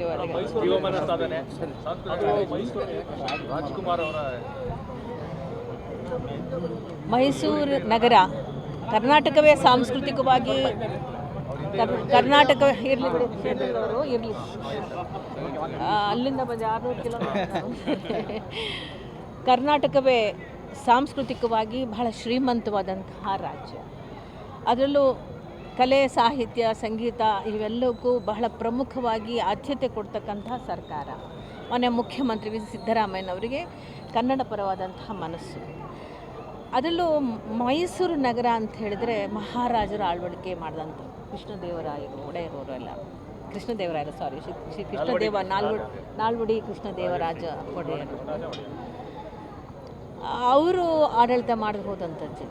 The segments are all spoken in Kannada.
ಜೀವಮಾನ ಸಾಧನೆ ರಾಜ್ಕುಮಾರ್ ಅವರ ಮೈಸೂರು ನಗರ ಕರ್ನಾಟಕವೇ ಸಾಂಸ್ಕೃತಿಕವಾಗಿ ಕರ್- ಕರ್ನಾಟಕ ಇರಲಿ ಅವರು ಇರಲಿ. ಅಲ್ಲಿಂದ ಬಂದು ಆರುನೂರು ಕಿಲೋಮೀಟರ್. ಕರ್ನಾಟಕವೇ ಸಾಂಸ್ಕೃತಿಕವಾಗಿ ಬಹಳ ಶ್ರೀಮಂತವಾದಂತಹ ರಾಜ್ಯ. ಅದರಲ್ಲೂ ಕಲೆ ಸಾಹಿತ್ಯ ಸಂಗೀತ ಇವೆಲ್ಲಕ್ಕೂ ಬಹಳ ಪ್ರಮುಖವಾಗಿ ಆದ್ಯತೆ ಕೊಡ್ತಕ್ಕಂಥ ಸರ್ಕಾರ. ಮಾನ್ಯ ಮುಖ್ಯಮಂತ್ರಿ ವಿ. ಸಿದ್ದರಾಮಯ್ಯನವರಿಗೆ ಕನ್ನಡ ಪರವಾದಂತಹ ಮನಸ್ಸು. ಅದರಲ್ಲೂ ಮೈಸೂರು ನಗರ ಅಂತ ಹೇಳಿದರೆ ಮಹಾರಾಜರ ಆಳ್ವಡಿಕೆ ಮಾಡಿದಂಥ ಕೃಷ್ಣದೇವರಾಯರು ಒಡೆಯರವರು ಎಲ್ಲ ಕೃಷ್ಣದೇವರಾಯರು ಸಾರಿ ಶ್ರೀ ಶ್ರೀ ಕೃಷ್ಣದೇವ ನಾಲ್ವಡಿ ನಾಲ್ವಡಿ ಕೃಷ್ಣದೇವರಾಜ ಒಡೆಯರು. ಅವರು ಆಡಳಿತ ಮಾಡಿ ಹೋದಂಥದ್ದು.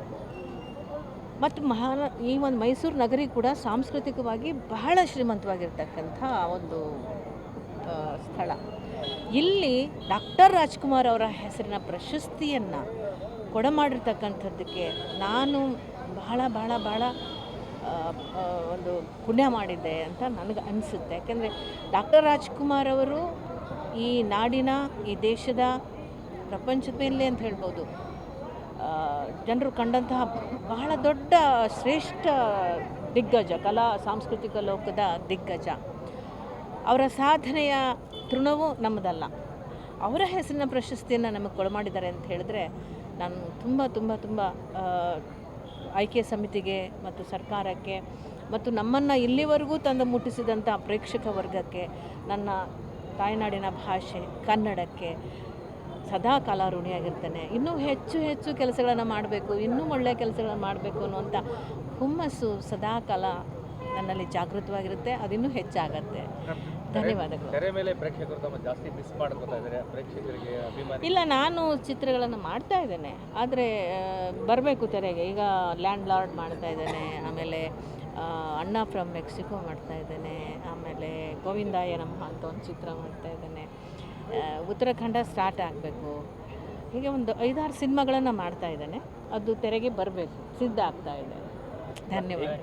ಮತ್ತು ಮಹಾ ಈ ಒಂದು ಮೈಸೂರು ನಗರಿ ಕೂಡ ಸಾಂಸ್ಕೃತಿಕವಾಗಿ ಬಹಳ ಶ್ರೀಮಂತವಾಗಿರ್ತಕ್ಕಂಥ ಒಂದು ಸ್ಥಳ. ಇಲ್ಲಿ ಡಾಕ್ಟರ್ ರಾಜ್ಕುಮಾರ್ ಅವರ ಹೆಸರಿನ ಪ್ರಶಸ್ತಿಯನ್ನು ಕೊಡಮಾಡಿರ್ತಕ್ಕಂಥದ್ದಕ್ಕೆ ನಾನು ಬಹಳ ಬಹಳ ಬಹಳ ಒಂದು ಪುಣ್ಯ ಮಾಡಿದ್ದೆ ಅಂತ ನನಗೆ ಅನಿಸುತ್ತೆ. ಯಾಕೆಂದರೆ ಡಾಕ್ಟರ್ ರಾಜ್ಕುಮಾರ್ ಅವರು ಈ ನಾಡಿನ, ಈ ದೇಶದ ಪ್ರಪಂಚದ ಮೇಲೆ ಅಂತ ಹೇಳ್ಬೋದು. ಜನರು ಕಂಡಂತಹ ಬಹಳ ದೊಡ್ಡ, ಶ್ರೇಷ್ಠ ದಿಗ್ಗಜ, ಕಲಾ, ಸಾಂಸ್ಕೃತಿಕ ಲೋಕದ ದಿಗ್ಗಜ. ಅವರ ಸಾಧನೆಯ ತೃಣವು ನಮ್ಮದಲ್ಲ. ಅವರ ಹೆಸರಿನ ಪ್ರಶಸ್ತಿಯನ್ನು ನಮಗೆ ಕೊಡಮಾಡಿದ್ದಾರೆ ಅಂತ ಹೇಳಿದ್ರೆ, ನಾನು ತುಂಬ ತುಂಬ ತುಂಬ ಆಯ್ಕೆ ಸಮಿತಿಗೆ ಮತ್ತು ಸರ್ಕಾರಕ್ಕೆ ಮತ್ತು ನಮ್ಮನ್ನು ಇಲ್ಲಿವರೆಗೂ ತಂದು ಮುಟ್ಟಿಸಿದಂಥ ಪ್ರೇಕ್ಷಕ ವರ್ಗಕ್ಕೆ, ನನ್ನ ತಾಯ್ನಾಡಿನ ಭಾಷೆ ಕನ್ನಡಕ್ಕೆ ಸದಾ ಕಾಲ ಋಣಿಯಾಗಿರ್ತಾನೆ. ಇನ್ನೂ ಹೆಚ್ಚು ಹೆಚ್ಚು ಕೆಲಸಗಳನ್ನು ಮಾಡಬೇಕು ಇನ್ನೂ ಒಳ್ಳೆಯ ಕೆಲಸಗಳನ್ನು ಮಾಡಬೇಕು ಅನ್ನುವಂಥ ಹುಮ್ಮಸ್ಸು ಸದಾ ಕಾಲ ನನ್ನಲ್ಲಿ ಜಾಗೃತವಾಗಿರುತ್ತೆ ಅದಿನ್ನೂ ಹೆಚ್ಚಾಗತ್ತೆ. ಧನ್ಯವಾದಗಳು. ತೆರೆ ಪ್ರೇಕ್ಷಕರು ತಮ್ಮ ಜಾಸ್ತಿ ಮಿಸ್ ಮಾಡ್ಕೊತಾ ಇದ್ದಾರೆ ಪ್ರೇಕ್ಷಕರಿಗೆ ಅಭಿಮಾನಿ ಇಲ್ಲ ನಾನು ಚಿತ್ರಗಳನ್ನು ಮಾಡ್ತಾ ಇದ್ದೇನೆ. ಆದರೆ ಬರಬೇಕು ತೆರೆಗೆ. ಈಗ ಲ್ಯಾಂಡ್ ಲಾರ್ಡ್ ಮಾಡ್ತಾ ಇದ್ದೇನೆ ಆಮೇಲೆ ಅಣ್ಣ ಫ್ರಮ್ ಮೆಕ್ಸಿಕೋ ಮಾಡ್ತಾ ಇದ್ದೇನೆ ಆಮೇಲೆ ಗೋವಿಂದಾಯ ನಮ್ಮ ಅಂತ ಒಂದು ಚಿತ್ರ ಮಾಡ್ತಾ ಇದ್ದೇನೆ. ಉತ್ತರಾಖಂಡ ಸ್ಟಾರ್ಟ್ ಆಗಬೇಕು. ಹೀಗೆ ಒಂದು ಐದಾರು ಸಿನಿಮಾಗಳನ್ನು ಮಾಡ್ತಾ ಇದ್ದಾನೆ. ಅದು ತೆರೆಗೆ ಬರಬೇಕು. ಸಿದ್ಧ ಆಗ್ತಾ ಇದೆ. ಧನ್ಯವಾದ.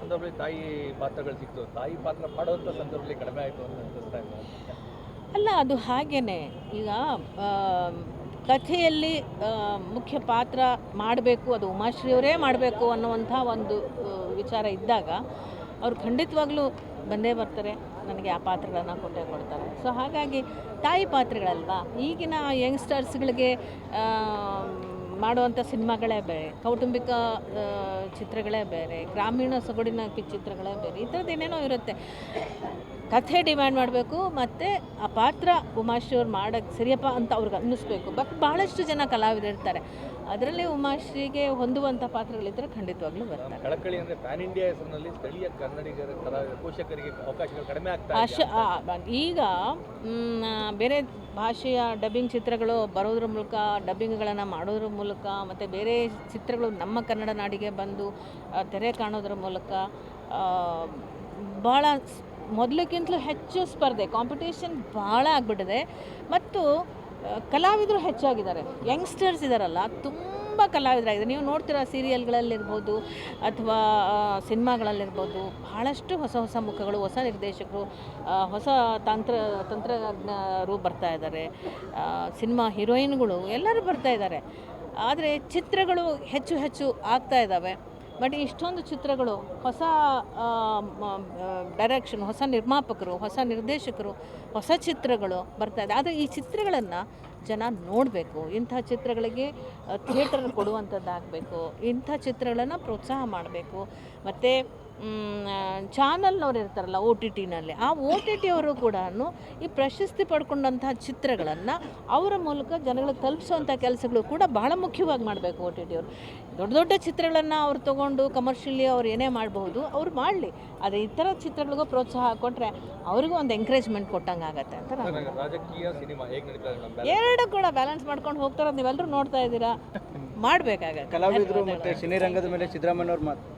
ಸಂದರ್ಭದಲ್ಲಿ ತಾಯಿ ಪಾತ್ರಗಳು ಸಿಕ್ತು. ತಾಯಿ ಪಾತ್ರ ಸಂದರ್ಭದಲ್ಲಿ ಕಡಿಮೆ ಆಯಿತು ಅಂತ ಅನಿಸ್ತಾ ಅಲ್ಲ ಅದು ಹಾಗೇನೆ. ಈಗ ಕಥೆಯಲ್ಲಿ ಮುಖ್ಯ ಪಾತ್ರ ಮಾಡಬೇಕು ಅದು ಉಮಾಶ್ರೀಯವರೇ ಮಾಡಬೇಕು ಅನ್ನುವಂಥ ಒಂದು ವಿಚಾರ ಇದ್ದಾಗ ಅವ್ರು ಖಂಡಿತವಾಗ್ಲೂ ಬಂದೇ ಬರ್ತಾರೆ, ನನಗೆ ಆ ಪಾತ್ರಗಳನ್ನು ಕೊಟ್ಟೇ ಕೊಡ್ತಾರೆ. ಸೊ ಹಾಗಾಗಿ ತಾಯಿ ಪಾತ್ರಗಳಲ್ವಾ? ಈಗಿನ ಯಂಗ್ಸ್ಟರ್ಸ್ಗಳಿಗೆ ಮಾಡುವಂಥ ಸಿನಿಮಾಗಳೇ ಬೇರೆ, ಕೌಟುಂಬಿಕ ಚಿತ್ರಗಳೇ ಬೇರೆ, ಗ್ರಾಮೀಣ ಸೊಗಡಿನ ಚಿತ್ರಗಳೇ ಬೇರೆ, ಈ ಥರದ್ದು ಏನೇನೋ ಇರುತ್ತೆ. ಕಥೆ ಡಿಮ್ಯಾಂಡ್ ಮಾಡಬೇಕು ಮತ್ತು ಆ ಪಾತ್ರ ಉಮಾಶ್ರೀ ಅವ್ರು ಮಾಡೋಕ್ಕೆ ಸರಿಯಪ್ಪ ಅಂತ ಅವ್ರಿಗೆ ಅನ್ನಿಸ್ಬೇಕು. ಬಟ್ ಭಾಳಷ್ಟು ಜನ ಕಲಾವಿದರು ಇರ್ತಾರೆ. ಅದರಲ್ಲಿ ಉಮಾಶ್ರೀಗೆ ಹೊಂದುವಂಥ ಪಾತ್ರಗಳಿದ್ದರೆ ಖಂಡಿತವಾಗ್ಲೂ ಬರ್ತಾರೆ. ಕಳಕಳಿ ಅಂದರೆ ಪ್ಯಾನ್ ಇಂಡಿಯಾ ಹೆಸರಿನಲ್ಲಿ ಸ್ಥಳೀಯ ಕನ್ನಡಿಗರ ಪೋಷಕರಿಗೆ ಅವಕಾಶಗಳು ಕಡಿಮೆ ಆಗ್ತಾ ಅಶ ಆ, ಬ- ಈಗ ಬೇರೆ ಭಾಷೆಯ ಡಬ್ಬಿಂಗ್ ಚಿತ್ರಗಳು ಬರೋದ್ರ ಮೂಲಕ ಡಬ್ಬಿಂಗ್ಗಳನ್ನು ಮಾಡೋದ್ರ ಮೂಲಕ ಮತ್ತು ಬೇರೆ ಚಿತ್ರಗಳು ನಮ್ಮ ಕನ್ನಡ ನಾಡಿಗೆ ಬಂದು ತೆರೆ ಕಾಣೋದ್ರ ಮೂಲಕ ಭಾಳ ಮೊದಲಕ್ಕಿಂತಲೂ ಹೆಚ್ಚು ಸ್ಪರ್ಧೆ ಕಾಂಪಿಟೇಷನ್ ಭಾಳ ಆಗಿಬಿಟ್ಟಿದೆ. ಮತ್ತು ಕಲಾವಿದರು ಹೆಚ್ಚಾಗಿದ್ದಾರೆ. ಯಂಗ್ಸ್ಟರ್ಸ್ ಇದ್ದಾರಲ್ಲ ತುಂಬ ಕಲಾವಿದರಾಗಿದೆ. ನೀವು ನೋಡ್ತೀರಾ ಸೀರಿಯಲ್ಗಳಲ್ಲಿರ್ಬೋದು ಅಥವಾ ಸಿನಿಮಾಗಳಲ್ಲಿರ್ಬೋದು ಭಾಳಷ್ಟು ಹೊಸ ಹೊಸ ಮುಖಗಳು, ಹೊಸ ನಿರ್ದೇಶಕರು ಹೊಸ ತಂತ್ರ, ತಂತ್ರಜ್ಞರು ಬರ್ತಾ ಇದ್ದಾರೆ. ಸಿನಿಮಾ ಹೀರೋಯಿನ್ಗಳು ಎಲ್ಲರೂ ಬರ್ತಾ ಇದ್ದಾರೆ. ಆದರೆ ಚಿತ್ರಗಳು ಹೆಚ್ಚು ಹೆಚ್ಚು ಆಗ್ತಾ ಇದ್ದಾವೆ. ಬಟ್ ಇಷ್ಟೊಂದು ಚಿತ್ರಗಳು ಹೊಸ ಡೈರೆಕ್ಷನ್ ಹೊಸ ನಿರ್ಮಾಪಕರು, ಹೊಸ ನಿರ್ದೇಶಕರು, ಹೊಸ ಚಿತ್ರಗಳು ಬರ್ತಾ ಇದೆ. ಆದರೆ ಈ ಚಿತ್ರಗಳನ್ನು ಜನ ನೋಡಬೇಕು. ಇಂಥ ಚಿತ್ರಗಳಿಗೆ ಥಿಯೇಟರ್ ಕೊಡುವಂಥದ್ದಾಗಬೇಕು. ಇಂಥ ಚಿತ್ರಗಳನ್ನು ಪ್ರೋತ್ಸಾಹ ಮಾಡಬೇಕು. ಮತ್ತು ಚಾನಲ್ನವ್ರು ಇರ್ತಾರಲ್ಲ ಓ ಟಿ ಟಿನಲ್ಲಿ ಆ ಓ ಟಿ ಟಿ ಅವರು ಕೂಡ ಈ ಪ್ರಶಸ್ತಿ ಪಡ್ಕೊಂಡಂತಹ ಚಿತ್ರಗಳನ್ನು ಅವರ ಮೂಲಕ ಜನಗಳಿಗೆ ತಲುಪಿಸುವಂಥ ಕೆಲಸಗಳು ಕೂಡ ಬಹಳ ಮುಖ್ಯವಾಗಿ ಮಾಡಬೇಕು ಓ ಟಿ ಟಿ ಅವರು. ದೊಡ್ಡ ದೊಡ್ಡ ಚಿತ್ರಗಳನ್ನು ಅವ್ರು ತೊಗೊಂಡು ಕಮರ್ಷಿಯಲಿ ಅವ್ರು ಏನೇ ಮಾಡಬಹುದು ಅವ್ರು ಮಾಡಲಿ. ಆದರೆ ಥರ ಚಿತ್ರಗಳಿಗೂ ಪ್ರೋತ್ಸಾಹ ಕೊಟ್ಟರೆ ಅವ್ರಿಗೂ ಒಂದು ಎಂಕರೇಜ್ಮೆಂಟ್ ಕೊಟ್ಟಂಗೆ ಆಗುತ್ತೆ ಅಂತ ಎರಡು ಕೂಡ ಬ್ಯಾಲೆನ್ಸ್ ಮಾಡ್ಕೊಂಡು ಹೋಗ್ತಾರೆ ನೀವೆಲ್ಲರೂ ನೋಡ್ತಾ ಇದ್ದೀರಾ? ಮಾಡಬೇಕಾಗತ್ತೆ. ಕಲಾವಿದರು ಮತ್ತು ಸಿನಿರಂಗದ ಮೇಲೆ ಸಿದ್ದರಾಮಯ್ಯವ್ರ ಮಾತು